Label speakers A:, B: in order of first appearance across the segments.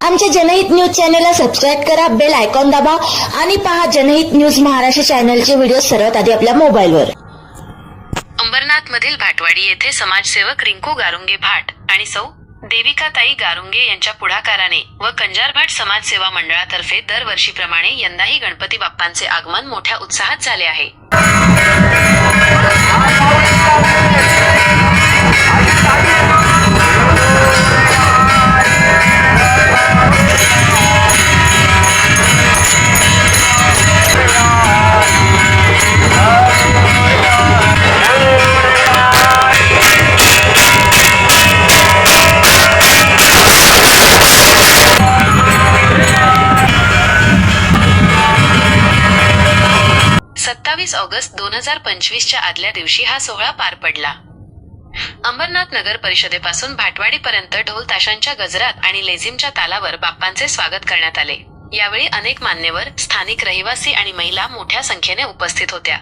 A: आमच्या जनहित न्यूज चॅनलला सबस्क्राईब करा बेल आयकॉन दाबा आणि पहा जनहित न्यूज महाराष्ट्र चॅनलचे व्हिडिओ सर्वात आधी आपल्या मोबाईलवर.
B: अंबरनाथ मधील भाटवाडी येथे समाजसेवक रिंकू गारुंगे भाट आणि सौ देविकाताई गारुंगे यांच्या पुढाकाराने व कंजार भाट समाजसेवा मंडळातर्फे दरवर्षीप्रमाणे यंदाही गणपती बाप्पांचे आगमन मोठ्या उत्साहात झाले आहे. सत्तावीस ऑगस्ट दोन हजार पंचवीसच्या आदल्या दिवशी हा सोहळा पार पडला. अंबरनाथ नगर परिषदेपासून भाटवाडीपर्यंत ढोल ताशांच्या गजरात आणि लेझिमच्या तालावर बाप्पांचे स्वागत करण्यात आले. यावेळी अनेक मान्यवर स्थानिक रहिवासी आणि महिला मोठ्या संख्येने उपस्थित होत्या.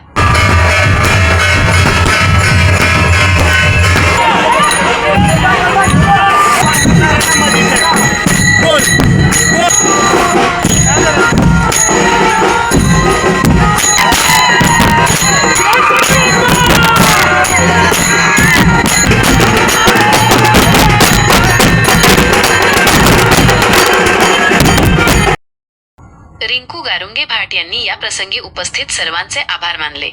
B: रिंकू गारुंगे भाट यांनी या प्रसंगी उपस्थित सर्वांचे आभार मानले.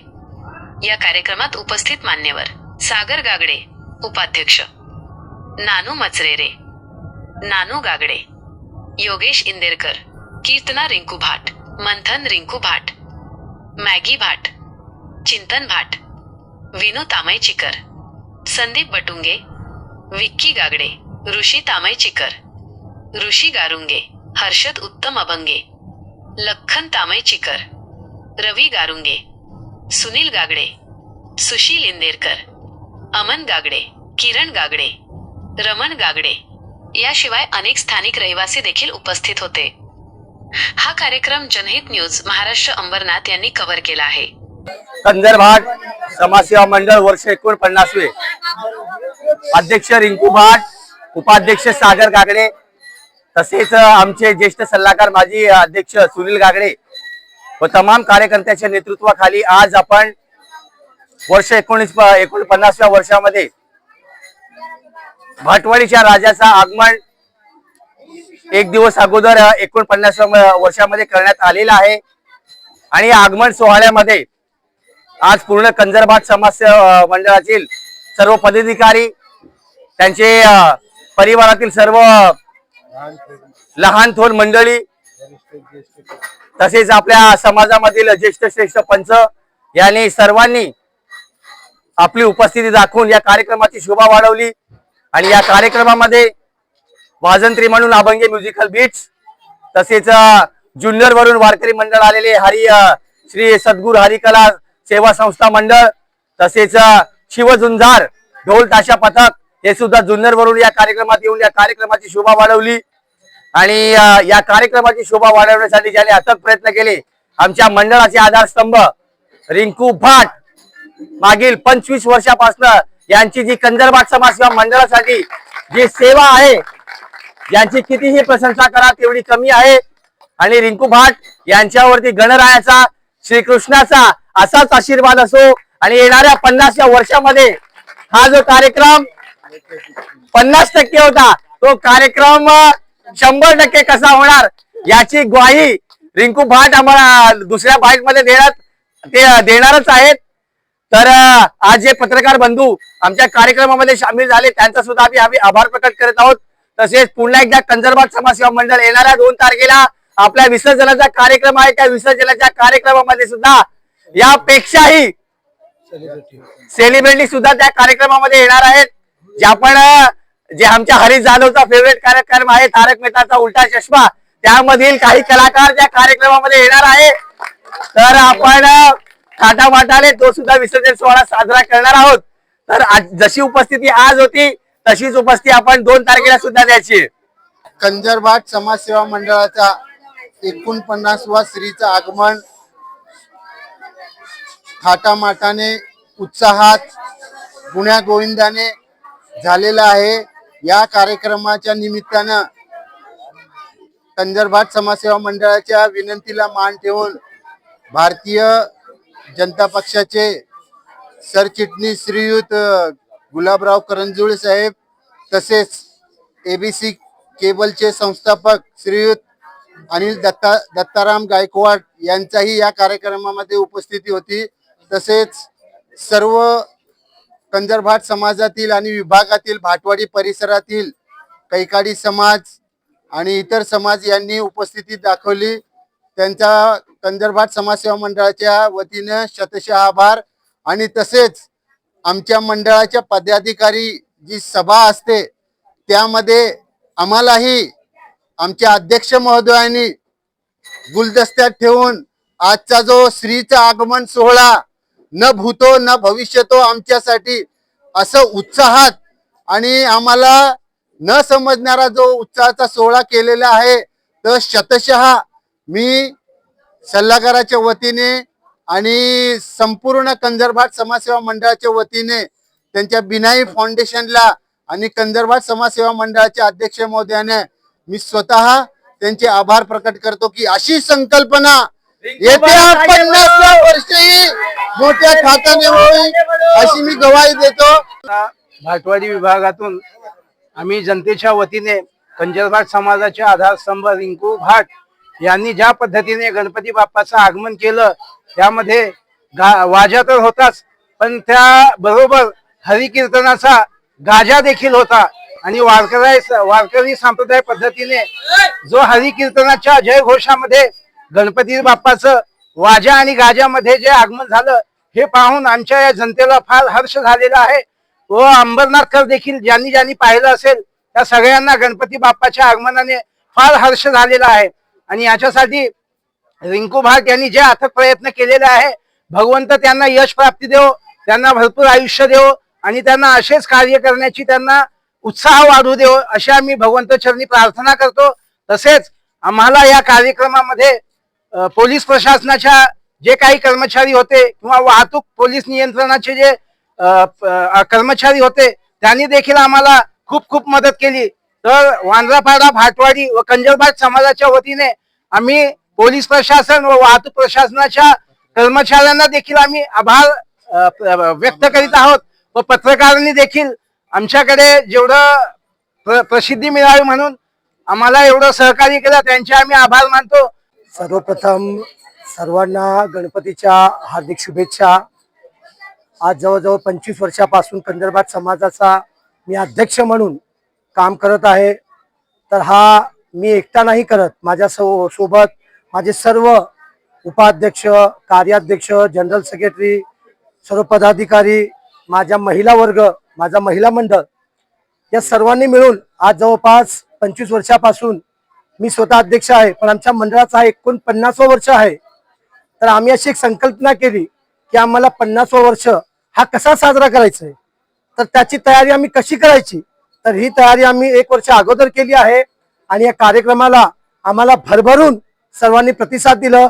B: या कार्यक्रमात उपस्थित मान्यवर सागर गागडे उपाध्यक्ष. नानू मचरेरे. नानू गागडे. योगेश इंदेरकर कीर्तना रिंकू भाट मंथन रिंकू भाट मॅगी भाट चिंतन भाट विनू तामयचिकर संदीप बटुंगे विक्की गागडे ऋषी तामयचिकर ऋषी गारुंगे हर्षद उत्तम अभंगे लखन तामयचीकर रवी गारुंगे सुनील गागडे सुशील इंदेरकर अमन गागडे किरण गागडे रमण गागडे याशिवाय अनेक स्थानिक रहिवासी देखील उपस्थित होते. हा कार्यक्रम जनहित न्यूज महाराष्ट्र अंबरनाथ यांनी कव्हर केला आहे.
C: कंदरभाट समाजसेवा मंडळ वर्ष एकोणपन्नासवे. अध्यक्ष रिंकू भाट उपाध्यक्ष सागर गागडे तसेच आमचे ज्येष्ठ सल्लागार माजी अध्यक्ष सुनील गागडे व तमाम कार्यकर्त्याच्या नेतृत्वाखाली आज आपण वर्ष एकोणीस एकोणपन्नासव्या वर्षामध्ये भाटवाडीच्या राजाचा आगमन एक दिवस अगोदर एकोणपन्नासव्या वर्षामध्ये करण्यात आलेला आहे. आणि आगमन सोहळ्यामध्ये आज पूर्ण कंजरभाट समाज मंडळातील सर्व पदाधिकारी त्यांचे परिवारातील सर्व लहान थोर मंडळी तसेच आपल्या समाजामधील ज्येष्ठ श्रेष्ठ पंच यांनी सर्वांनी आपली उपस्थिती दाखवून या कार्यक्रमाची शोभा वाढवली. आणि या कार्यक्रमामध्ये वाजंत्री म्हणून अभंगे म्युझिकल बीट्स तसेच जुन्नर वरून वारकरी मंडळ आलेले हरी श्री सद्गुरु हरिकला सेवा संस्था मंडळ तसेच शिवझुंजार ढोल ताशा पथक हे सुद्धा जुन्नर वरून या कार्यक्रमात येऊन या कार्यक्रमाची शोभा वाढवली. आणि या कार्यक्रमाची शोभा वाढवण्यासाठी ज्याने अथक प्रयत्न केले आमच्या मंडळाचे आधारस्तंभ रिंकू भाट मागील पंचवीस वर्षापासून यांची जी कंजरबाट समाजसेवा मंडळासाठी जी सेवा आहे यांची कितीही प्रशंसा करा तेवढी कमी आहे. आणि रिंकू भाट यांच्यावरती गणरायाचा श्रीकृष्णाचा असाच आशीर्वाद असो आणि येणाऱ्या पन्नासच्या वर्षामध्ये हा जो कार्यक्रम पन्नास टक्के होता. तो कार्यक्रम शंभर टक्के कसा होणार याची ग्वाही रिंकू भाट आम्हाला दुसऱ्या बाईटमध्ये देण्यात ते देणारच आहेत. तर आज जे पत्रकार बंधू आमच्या कार्यक्रमामध्ये सामील झाले त्यांचा सुद्धा आम्ही आम्ही आभार प्रकट करत आहोत. तसेच पुन्हा एकदा कंजरबाद समाजसेवा मंडळ येणाऱ्या दोन तारखेला आपल्या विसर्जनाचा कार्यक्रम आहे. त्या विसर्जनाच्या कार्यक्रमामध्ये सुद्धा यापेक्षाही सेलिब्रिटी सुद्धा त्या कार्यक्रमामध्ये येणार आहेत. जे आपण जे आमच्या हरीश जाधवचा फेवरेट कार्यक्रम आहे तारक मेहताचा उलटा चष्मा त्यामधील काही कलाकार त्या कार्यक्रमामध्ये येणार आहे तर आपण थाटामाटाने तो सुद्धा विसर्जन सोहळा साजरा करणार आहोत तर आज- जशी उपस्थिती आज होती तशीच उपस्थिती आपण दोन तारखेला सुद्धा द्यायची आहे.
D: कंजरभाट समाजसेवा मंडळाचा एकोणपन्नासवा श्रीचं आगमन थाटामाटाने उत्साहात गुण्या गोविंदाने झालेला आहे. या कार्यक्रमाच्या निमित्तानं कंजरभाट समाजसेवा मंडळाच्या विनंतीला मान ठेवून भारतीय जनता पक्षाचे सरचिटणीस श्रीयुत गुलाबराव करंजुळे साहेब तसेच एबीसी केबलचे संस्थापक श्रीयुत अनिल दत्ता दत्ताराम गायकवाड यांचाही या कार्यक्रमामध्ये उपस्थिती होती. तसेच सर्व कंजरभाट समाजातील आणि विभागातील भाटवाडी परिसरातील कैकाडी समाज आणि इतर समाज यांनी उपस्थिती दाखवली. त्यांचा कंजरभाट समाजसेवा मंडळाच्या वतीनं शतशः आभार. आणि तसेच आमच्या मंडळाच्या पदाधिकारी जी सभा असते त्यामध्ये आम्हालाही आमच्या अध्यक्ष महोदयांनी गुलदस्त्यात ठेवून आजचा जो श्रीचा आगमन सोहळा न भूतो न भविष्यतो आमच्यासाठी असं उत्साहात आणि आम्हाला न समजणारा जो उत्साहाचा सोहळा केलेला आहे तर शतशः मी सल्लागाराच्या वतीने आणि संपूर्ण कंजरभाट समाजसेवा मंडळाच्या वतीने त्यांच्या बिनाई फाउंडेशनला आणि कंजरभाट समाजसेवा मंडळाच्या अध्यक्ष महोदयाने मी स्वतः त्यांचे आभार प्रकट करतो की अशी संकल्पना येत्या पन्नास वर्षही मोठ्या खात्याने होईल अशी मी गवाही देतो.
E: भाटवाडी विभागातून आम्ही जनतेच्या वतीने कंजरभाट समाजाचे आधारस्तंभ रिंकू भाट यांनी ज्या पद्धतीने गणपती बाप्पाचं आगमन केलं त्यामध्ये गा वाजा तर होताच पण त्या बरोबर हरिकीर्तनाचा गाजा देखील होता. आणि वारकरी वारकरी संप्रदाय पद्धतीने जो हरिकीर्तनाच्या जयघोषामध्ये गणपती बाप्पाचं वाजा आणि गाजामध्ये जे आगमन झालं हे पाहून आमच्या या जनतेला फार हर्ष झालेला आहे. व अंबरनाथकर देखील ज्यांनी ज्यांनी पाहिलं असेल त्या सगळ्यांना गणपती बाप्पाच्या आगमनाने फार हर्ष झालेला आहे. आणि याच्यासाठी रिंकू भाग यांनी जे अथक प्रयत्न केलेले आहे भगवंत त्यांना यश प्राप्ती देव त्यांना भरपूर आयुष्य देव आणि त्यांना असेच कार्य करण्याची त्यांना उत्साह वाढू देव अशी आम्ही भगवंत चरणी प्रार्थना करतो. तसेच आम्हाला या कार्यक्रमामध्ये पोलीस प्रशासनाच्या जे काही कर्मचारी होते किंवा वाहतूक पोलीस नियंत्रणाचे जे कर्मचारी होते त्यांनी देखील आम्हाला खूप खूप मदत केली. तर वांद्रापाडा भाटवाडी व कंजरभाट समाजाच्या वतीने आम्ही पोलीस प्रशासन व वाहतूक प्रशासनाच्या कर्मचाऱ्यांना देखील आम्ही आभार व्यक्त करीत आहोत व पत्रकारांनी देखील आमच्याकडे जेवढं प्र- प्रसिद्धी मिळावी म्हणून आम्हाला एवढं सहकार्य केलं त्यांचे आम्ही आभार मानतो.
F: सर्वप्रथम सर्वांना गणपतीच्या हार्दिक शुभेच्छा. आज जवळजवळ पंचवीस वर्षापासून कंदरबाद समाजाचा मी अध्यक्ष म्हणून काम करत आहे. तर हा मी एकटा नाही करत. माझ्या सो सोबत माझे सर्व उपाध्यक्ष कार्याध्यक्ष जनरल सेक्रेटरी सर्व पदाधिकारी माझ्या महिला वर्ग माझा महिला मंडळ या सर्वांनी मिळून आज जवळपास पंचवीस वर्षापासून मी स्वतः अध्यक्ष आहे पण आमच्या मंडळाचा हा एकोणपन्नासवं वर्ष आहे. तर आम्ही अशी एक संकल्पना केली की आम्हाला पन्नासवं वर्ष हा कसा साजरा करायचा आहे तर त्याची तयारी आम्ही कशी करायची? तर ही तयारी आम्ही एक वर्ष अगोदर केली आहे आणि या कार्यक्रमाला आम्हाला भरभरून सर्वांनी प्रतिसाद दिलं.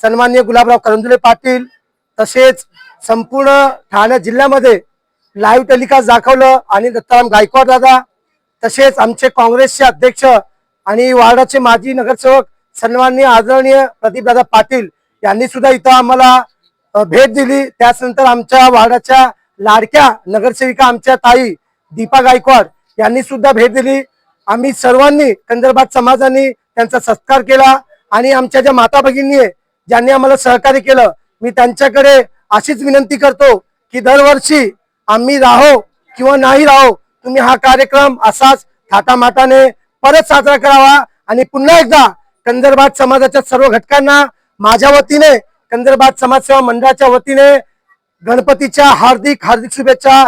F: सन्मान्य गुलाबराव करंजुले पाटील तसेच संपूर्ण ठाणे जिल्ह्यामध्ये लाईव्ह टेलिकास्ट दाखवलं आणि दत्ताराम गायकवाड दादा तसेच आमचे काँग्रेसचे अध्यक्ष आणि वार्डाचे माजी नगरसेवक सन्माननीय आदरणीय प्रदीपदादा पाटील यांनी सुद्धा इथं आम्हाला भेट दिली. त्यानंतर आमच्या वार्डाच्या लाडक्या नगरसेविका आमच्या ताई दीपा गायकवाड यांनी सुद्धा भेट दिली. आम्ही सर्वांनी कंदरबाद समाजाने त्यांचा सत्कार केला आणि आमच्या ज्या माता भगिनी आहे ज्यांनी आम्हाला सहकार्य केलं मी त्यांच्याकडे अशीच विनंती करतो की दरवर्षी आम्ही राहो किंवा नाही राहो तुम्ही हा कार्यक्रम असाच थाटामाटाने परत साजरा करावा आणि पुन्हा एकदा कंदरबाद समाजाच्या सर्व घटकांना माझ्या वतीने कंदरबाद समाजसेवा मंडळाच्या वतीने गणपतीच्या हार्दिक हार्दिक शुभेच्छा.